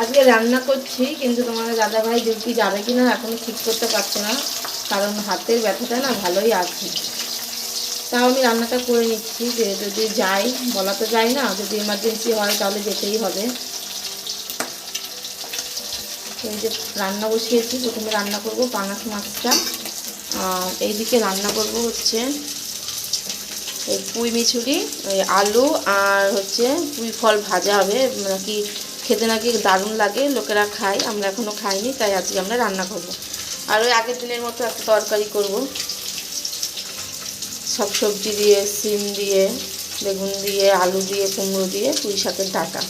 আজকে রান্না করছি, কিন্তু তোমার দাদা ভাই ডিউটি যাবে কি না এখনও ঠিক করতে পারছে না, কারণ হাতের ব্যথাটা না ভালোই আছে। তাও আমি রান্নাটা করে নিচ্ছি, যে যদি যাই, বলা তো যায় না, যদি এমার্জেন্সি হয় তাহলে যেতেই হবে। এই যে রান্না বসিয়েছি, প্রথমে রান্না করব পাঙাশ মাছটা। এইদিকে রান্না করব হচ্ছে পুঁই মিছুরি, ওই আলু আর হচ্ছে পুঁই ফল ভাজা হবে, নাকি খেতে নাকি দারুণ লাগে, লোকেরা খায়, আমরা এখনও খাইনি, তাই আজকে আমরা রান্না করব। আর ওই আগের দিনের মতো একটা তরকারি করব। সব সবজি দিয়ে, সিম দিয়ে, বেগুন দিয়ে, আলু দিয়ে, কুমড়ো দিয়ে, পুঁই শাকের ডাটা।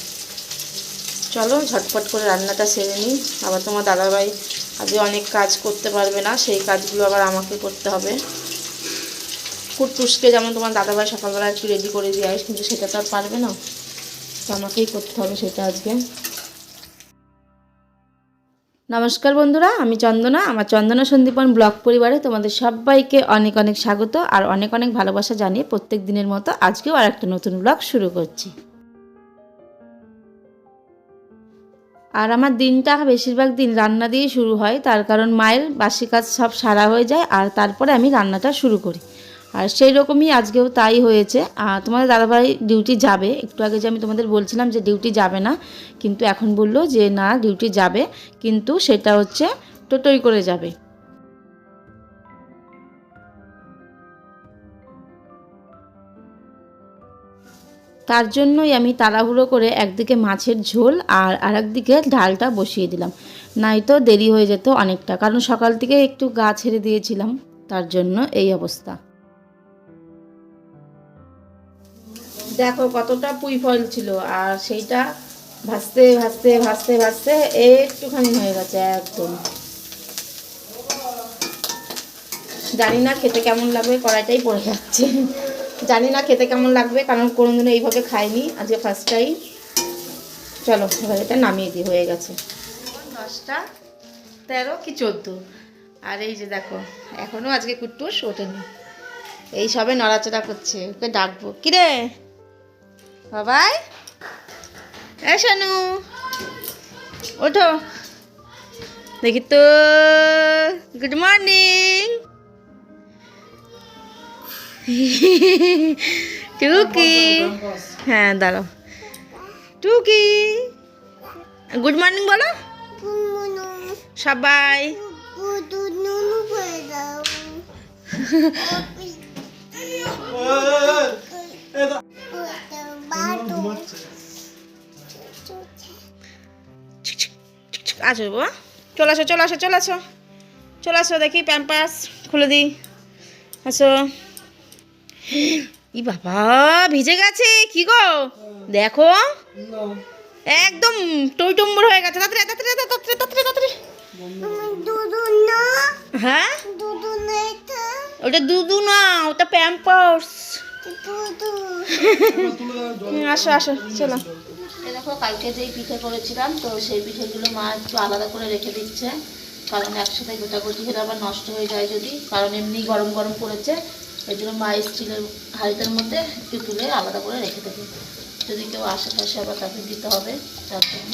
চলো ঝটপট করে রান্নাটা সেরে নিই। আবার তোমার দাদাভাই আজকে অনেক কাজ করতে পারবে না, সেই কাজগুলো আবার আমাকে করতে হবে। কুটটুসকে যেমন তোমার দাদাভাই সকালবেলা একটু রেডি করে দিয়ে আসে, কিন্তু সেটা তো আর পারবে না। আমাকেই করতে হবে সেটা আজকে। নমস্কার বন্ধুরা, আমি চন্দনা। আমার চন্দনা সন্দীপন ব্লগ পরিবারে তোমাদের সবাইকে অনেক অনেক স্বাগত আর অনেক অনেক ভালোবাসা জানিয়ে প্রত্যেক দিনের মতো আজকেও আর একটা নতুন ব্লগ শুরু করছি। আর আমার দিনটা বেশিরভাগ দিন রান্না দিয়েই শুরু হয়, তার কারণ মায়ের বাসি কাজ সব সারা হয়ে যায় আর তারপরে আমি রান্নাটা শুরু করি। আর সেই রকমই আজকেও তাই হয়েছে। তোমাদের দাদাভাই ডিউটি যাবে। একটু আগে যে আমি তোমাদের বলছিলাম যে ডিউটি যাবে না, কিন্তু এখন বলল যে না ডিউটি যাবে, কিন্তু সেটা হচ্ছে টোটোই করে যাবে। তার জন্যই আমি তাড়াহুড়ো করে একদিকে মাছের ঝোল আর আরেকদিকে ডালটা বসিয়ে দিলাম। নাই তো দেরি হয়ে যেত অনেকটা, কারণ সকাল থেকে একটু গা ছেড়ে দিয়েছিলাম, তার জন্য এই অবস্থা। দেখো কতটা পুঁই ফল ছিল, আর সেইটা ভাজতে ভাজতে ভাজতে ভাজতে একটুখানি হয়ে গেছে একদম। জানি না খেতে কেমন লাগবে, কড়াইটাই পড়ে যাচ্ছে। জানি না খেতে কেমন লাগবে, কারণ কোনোদিনও এইভাবে খাইনি, আজকে ফার্স্ট টাইম চলো, এবার এটা নামিয়ে দিই, হয়ে গেছে। দশটা তেরো কি চোদ্দ? আর এই যে দেখো এখনও আজকে কুট্টুস ওঠেনি। এই সবে নড়াচড়া করছে, ওকে ডাকবো। কিরে? বাবাই এ শানু ওঠো দেখি তো গুড মর্নিং টুকি হ্যাঁ দাঁড়াও টুকি গুড মর্নিং বলো সবাই আসো বাবা? চলে আসো চলে আসো চলে আসো। চলে আসো দেখি প্যাম্পাস খুলে দিই। আসো। ই বাবা ভিজে গেছে। কি গো? দেখো। একদম টইটম্বর হয়ে গেছে। তাড়াতাড়ি তাড়াতাড়ি তাড়াতাড়ি তাড়াতাড়ি তাড়াতাড়ি। হ্যাঁ? ওটা দুধু না ওটা প্যাম্পার্স আসো আসো চলো। দেখো, কালকে যেই পিঠে করেছিলাম, তো সেই পিঠেগুলো মা একটু আলাদা করে রেখে দিচ্ছে। কারণ একসাথে গোটাগুটি হলে আবার নষ্ট হয়ে যায় যদি, কারণ এমনি গরম গরম করেছে এই জন্য মা স্টিলের হাঁড়িটার মধ্যে একটু তুলে আলাদা করে রেখে দেবে। যদি কেউ আশেপাশে আবার তাকে দিতে হবে, তার জন্য।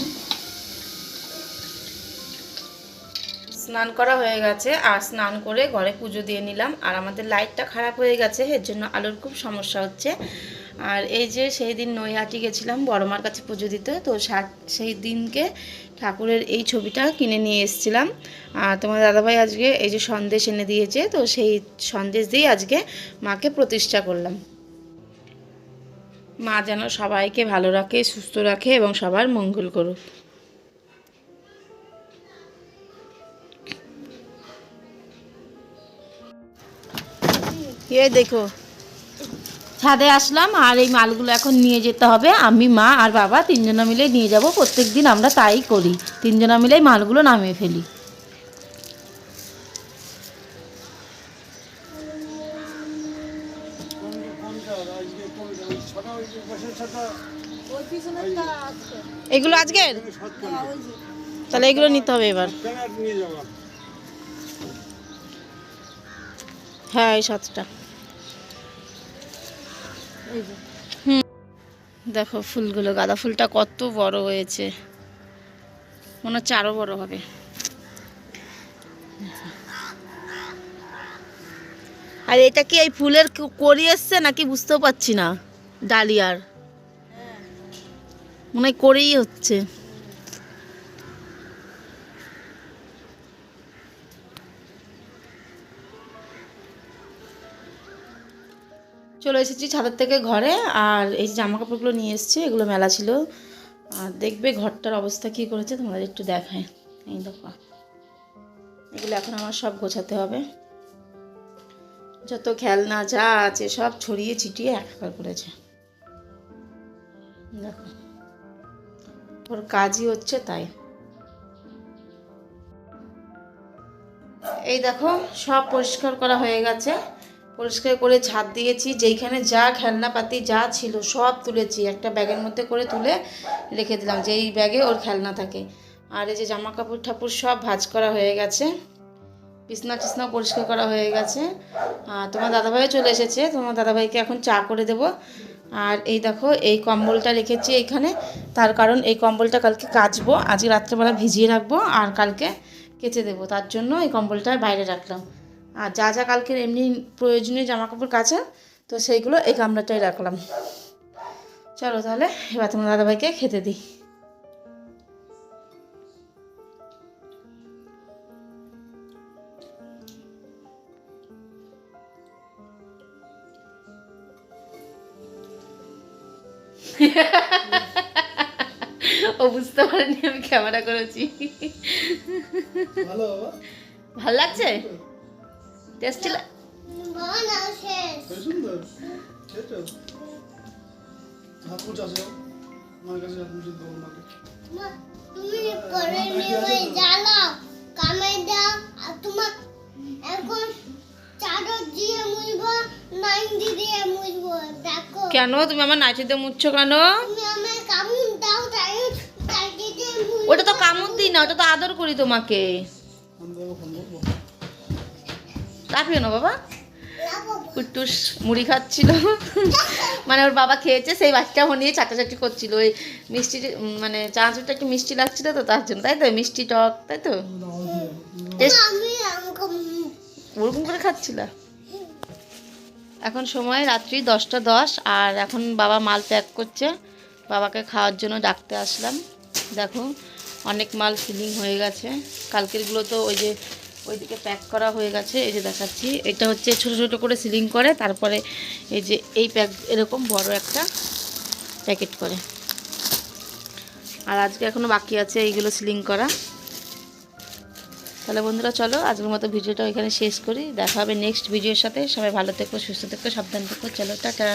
স্নান করা হয়ে গেছে, আর স্নান করে ঘরে পুজো দিয়ে নিলাম। আর আমাদের লাইটটা খারাপ হয়ে গেছে, এর জন্য আলোর খুব সমস্যা হচ্ছে। আর এই যে সেই দিন নৈহাটি গেছিলাম, বড়মার কাছে পুজো দিতে, তো সেই দিনকে ঠাকুরের এই ছবিটা কিনে নিয়ে এসেছিলাম। আর তোমার দাদাভাই আজকে এই যে সন্দেশ এনে দিয়েছে, তো সেই সন্দেশ দিয়েই আজকে মাকে প্রতিষ্ঠা করলাম। মা যেন সবাইকে ভালো রাখে, সুস্থ রাখে এবং সবার মঙ্গল করুক। এই দেখো ছাদে আসলাম, আর এই মালগুলো এখন নিয়ে যেতে হবে। আমি, মা আর বাবা তিনজনা মিলে নিয়ে যাব প্রত্যেক দিন আমরা তাই করি। তিনজনা মিলেই মালগুলো নামিয়ে ফেলি। এগুলো আজকের? তাহলে এগুলো নিতে হবে এবার। হ্যাঁ এই সাতটা। হুম। দেখো ফুলগুলো, গাঁদা ফুলটা কত বড় হয়েছে। মনে হচ্ছে আরও বড় হবে। আর এটা কি এই ফুলের করি এসছে নাকি বুঝতেও পারছি না? ডালিয়ার। মনে হয় করেই হচ্ছে। চলে এসেছি ছাদের থেকে ঘরে, আর এই জামা কাপড়গুলো নিয়ে এসেছি, এগুলো মেলা ছিল। আর দেখবে ঘরটার অবস্থা কী করেছে, তোমাদের একটু দেখায় এই দেখো। এগুলো এখন আমার সব গোছাতে হবে। যত খেলনা যা আছে সব ছড়িয়ে ছিটিয়ে একাকার করেছে। দেখো। ওর কাজই হচ্ছে তাই। এই দেখো, সব পরিষ্কার করা হয়ে গেছে। পরিষ্কার করে ঝাড় দিয়েছি, যেইখানে যা খেলনাপাতি যা ছিল সব তুলেছি, একটা ব্যাগের মধ্যে করে তুলে রেখে দিলাম যেই ব্যাগে ওর খেলনা থাকে। আর এই যে জামা কাপড় ঠাকুর সব ভাঁজ করা হয়ে গেছে, বিছনা টিছনাও পরিষ্কার করা হয়ে গেছে। আর তোমার দাদাভাইও চলে এসেছে, তোমার দাদাভাইকে এখন চা করে দেব। আর এই দেখো, এই কম্বলটা রেখেছি এইখানে, তার কারণ এই কম্বলটা কালকে কাচবো, আজকে রাত্রেবেলা ভিজিয়ে রাখব আর কালকে কেচে দেবো, তার জন্য এই কম্বলটা বাইরে রাখলাম। আর যা যা কালকের এমনি প্রয়োজনীয় জামা কাপড় কাচা তো সেইগুলো এই গামলাটাই রাখলাম। চলো তাহলে এবার তোমার দাদাভাইকে খেতে দিই। ও বুঝতে পারেনি আমি ক্যামেরা করেছি। ভালো লাগছে? টেস্টি কেন তুমি আমার নাচিতে মুচ্ছ কেন? ওটা তো কামড় দিই না ওটা তো আদর করি তোমাকে। কাঁপিও না, বাবা? লাবো কুট্টুস মুড়ি খাচ্ছিল। মানে ওর বাবা খেয়েছে, সেই বাচ্চা নিয়ে চাটাচাটি করছিল। ওই মিষ্টি মানে চানাচুরটা একটু মিষ্টি লাগছিল তো, তার জন্য। তাই তো? মিষ্টি টক, তাই তো? ওরকম করে খাচ্ছিল? এখন সময় রাত্রি দশটা দশ, আর এখন বাবা মাল প্যাক করছে। বাবাকে খাওয়ার জন্য ডাকতে আসলাম। দেখো, অনেক মাল ফিলিং হয়ে গেছে। কালকেরগুলো তো ওই যে ওইদিকে প্যাক করা হয়ে গেছে, এই যে দেখাচ্ছি। এটা হচ্ছে ছোট ছোট করে সিলিং করে, তারপরে এই যে এই প্যাক, এরকম বড় একটা প্যাকেট করে। আর আজকে এখনও বাকি আছে এইগুলো সিলিং করা। তাহলে বন্ধুরা, চলো আজকের মতো ভিডিওটা ওইখানে শেষ করি। দেখা হবে নেক্সট ভিডিওর সাথে। সবাই ভালো থেকো, সুস্থ থেকো, সাবধান থেকো। চলো, টাটা।